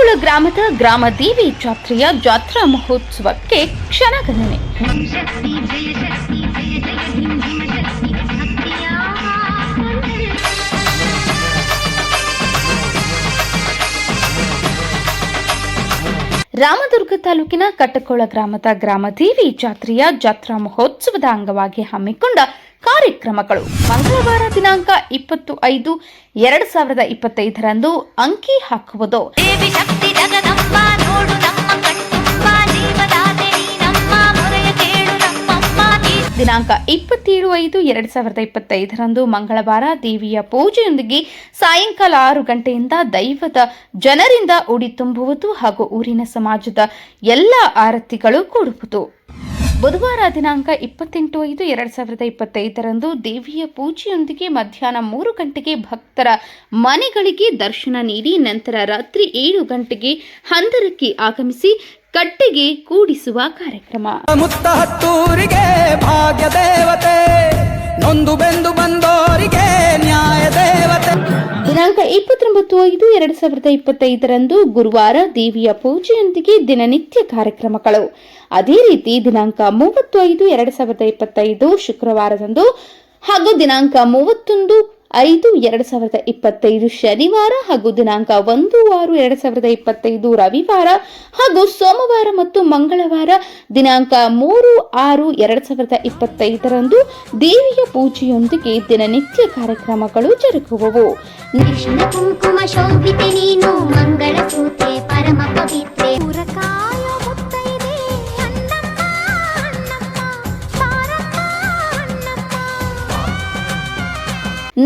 ಕಟ್ಟಕೋಳ ಗ್ರಾಮದ ಗ್ರಾಮ ದೇವಿ ಜಾತ್ರೆಯ ಜಾತ್ರಾ ಮಹೋತ್ಸವಕ್ಕೆ ಕ್ಷಣಗಣನೆ. ರಾಮದುರ್ಗ ತಾಲೂಕಿನ ಕಟ್ಟಕೋಳ ಗ್ರಾಮದ ಗ್ರಾಮದೇವಿ ಜಾತ್ರೆಯ ಜಾತ್ರಾ ಮಹೋತ್ಸವದ ಅಂಗವಾಗಿ ಹಮ್ಮಿಕೊಂಡ ಕಾರ್ಯಕ್ರಮಗಳು. ಮಂಗಳವಾರ ದಿನಾಂಕ ಇಪ್ಪತ್ತು ಐದು ಎರಡು ಸಾವಿರದ ಇಪ್ಪತ್ತೈದರಂದು ಅಂಕಿ ಹಾಕುವುದು. ದಿನಾಂಕ ಇಪ್ಪತ್ತೇಳು ಐದು ಎರಡು ಸಾವಿರದ ಇಪ್ಪತ್ತೈದರಂದು ಮಂಗಳವಾರ ದೇವಿಯ ಪೂಜೆಯೊಂದಿಗೆ ಸಾಯಂಕಾಲ ಆರು ಗಂಟೆಯಿಂದ ದೈವದ ಜನರಿಂದ ಉಡಿ ತುಂಬುವುದು ಹಾಗೂ ಊರಿನ ಸಮಾಜದ ಎಲ್ಲ ಆರತಿಗಳು ಕೂಡುವುದು. ಬುಧವಾರ ದಿನಾಂಕ ಇಪ್ಪತ್ತೆಂಟು ಐದು ಎರಡು ಸಾವಿರದ ಇಪ್ಪತ್ತೈದರಂದು ದೇವಿಯ ಪೂಜೆಯೊಂದಿಗೆ ಮಧ್ಯಾಹ್ನ ಮೂರು ಗಂಟೆಗೆ ಭಕ್ತರ ಮನೆಗಳಿಗೆ ದರ್ಶನ ನೀಡಿ ನಂತರ ರಾತ್ರಿ ಏಳು ಗಂಟೆಗೆ ಹಂದರಕ್ಕೆ ಆಗಮಿಸಿ ಕಟ್ಟಿಗೆ ಕೂಡಿಸುವ ಕಾರ್ಯಕ್ರಮ. ಮುತ್ತ ಹತ್ತೂರಿಗೆ ಭಾಗ್ಯ ದೇವತೆ, ನೊಂದು ಬೆಂದು ದೇವತೆ ದಿನಾಂಕ ಇಪ್ಪತ್ತೊಂಬತ್ತು ಐದು ಎರಡು ಸಾವಿರದ ಇಪ್ಪತ್ತೈದರಂದು ಗುರುವಾರ ದೇವಿಯ ಪೂಜೆಯೊಂದಿಗೆ ದಿನನಿತ್ಯ ಕಾರ್ಯಕ್ರಮಗಳು. ಅದೇ ರೀತಿ ದಿನಾಂಕ ಮೂವತ್ತು ಐದು ಎರಡು ಸಾವಿರದ ಇಪ್ಪತ್ತೈದು ಶುಕ್ರವಾರದಂದು ಹಾಗೂ ದಿನಾಂಕ ಮೂವತ್ತೊಂದು ಐದು, ಎರಡು ಸಾವಿರದ ಇಪ್ಪತ್ತೈದು ಶನಿವಾರ ಹಾಗೂ ದಿನಾಂಕ ಒಂದು, ಆರು, ಎರಡು ಸಾವಿರದ ಇಪ್ಪತ್ತೈದು ರವಿವಾರ ಹಾಗೂ ಸೋಮವಾರ ಮತ್ತು ಮಂಗಳವಾರ ದಿನಾಂಕ ಮೂರು, ಆರು, ಎರಡು ಸಾವಿರದ ಇಪ್ಪತ್ತೈದರಂದು ದೇವಿಯ ಪೂಜೆಯೊಂದಿಗೆ ದಿನನಿತ್ಯ ಕಾರ್ಯಕ್ರಮಗಳು ಜರುಗುವವು. ನೀನು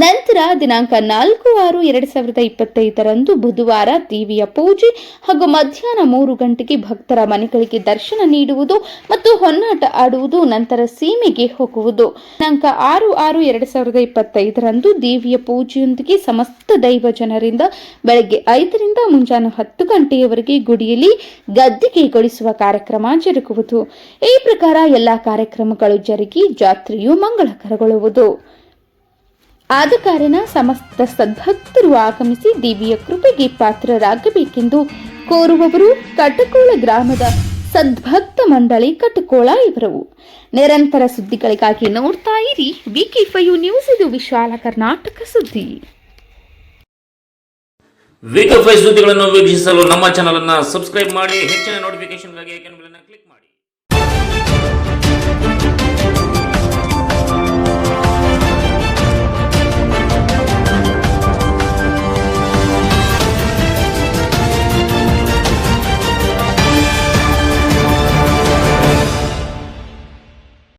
ನಂತರ ದಿನಾಂಕ ನಾಲ್ಕು ಆರು ಎರಡು ಸಾವಿರದ ಇಪ್ಪತ್ತೈದರಂದು ಬುಧವಾರ ದೇವಿಯ ಪೂಜೆ ಹಾಗೂ ಮಧ್ಯಾಹ್ನ ಮೂರು ಗಂಟೆಗೆ ಭಕ್ತರ ಮನೆಗಳಿಗೆ ದರ್ಶನ ನೀಡುವುದು ಮತ್ತು ಹೊನ್ನಾಟ ಆಡುವುದು ನಂತರ ಸೀಮೆಗೆ ಹೋಗುವುದು. ದಿನಾಂಕ ಆರು ಆರು ಎರಡು ಸಾವಿರದ ಇಪ್ಪತ್ತೈದರಂದು ದೇವಿಯ ಪೂಜೆಯೊಂದಿಗೆ ಸಮಸ್ತ ದೈವ ಜನರಿಂದ ಬೆಳಗ್ಗೆ ಐದರಿಂದ ಮುಂಜಾನೆ ಹತ್ತು ಗಂಟೆಯವರೆಗೆ ಗುಡಿಯಲ್ಲಿ ಗದ್ದಿಗೆಗೊಳಿಸುವ ಕಾರ್ಯಕ್ರಮ ಜರುಗುವುದು. ಈ ಪ್ರಕಾರ ಎಲ್ಲಾ ಕಾರ್ಯಕ್ರಮಗಳು ಜರುಗಿ ಜಾತ್ರೆಯು ಮಂಗಳಕರಗೊಳ್ಳುವುದು. ಆದ ಕಾರಣ ಸಮಸ್ತ ಸದ್ಭಕ್ತರು ಆಗಮಿಸಿ ದೇವಿಯ ಕೃಪೆಗೆ ಪಾತ್ರರಾಗಬೇಕೆಂದು ಕೋರುವವರು ಕಟಕೋಳ ಗ್ರಾಮದ ಸದ್ಭಕ್ತ ಮಂಡಳಿ ಕಟಕೋಳ ಇವರವು. ನಿರಂತರ ಸುದ್ದಿಗಳಿಗಾಗಿ ನೋಡ್ತಾ ಇರಿ ವಿಕಿ ಫೈವ್ ನ್ಯೂಸ್, ಇದು ವಿಶಾಲ ಕರ್ನಾಟಕ ಸುದ್ದಿ. ವೀಕ್ ಸುದ್ದಿಗಳನ್ನು ವೀಕ್ಷಿಸಲು ನಮ್ಮ ಚಾನಲ್ ಅನ್ನು ಸಬ್ಸ್ಕ್ರೈಬ್ ಮಾಡಿ, ಹೆಚ್ಚಿನ ನೋಟಿಫಿಕೇಶನ್ಗಾಗಿ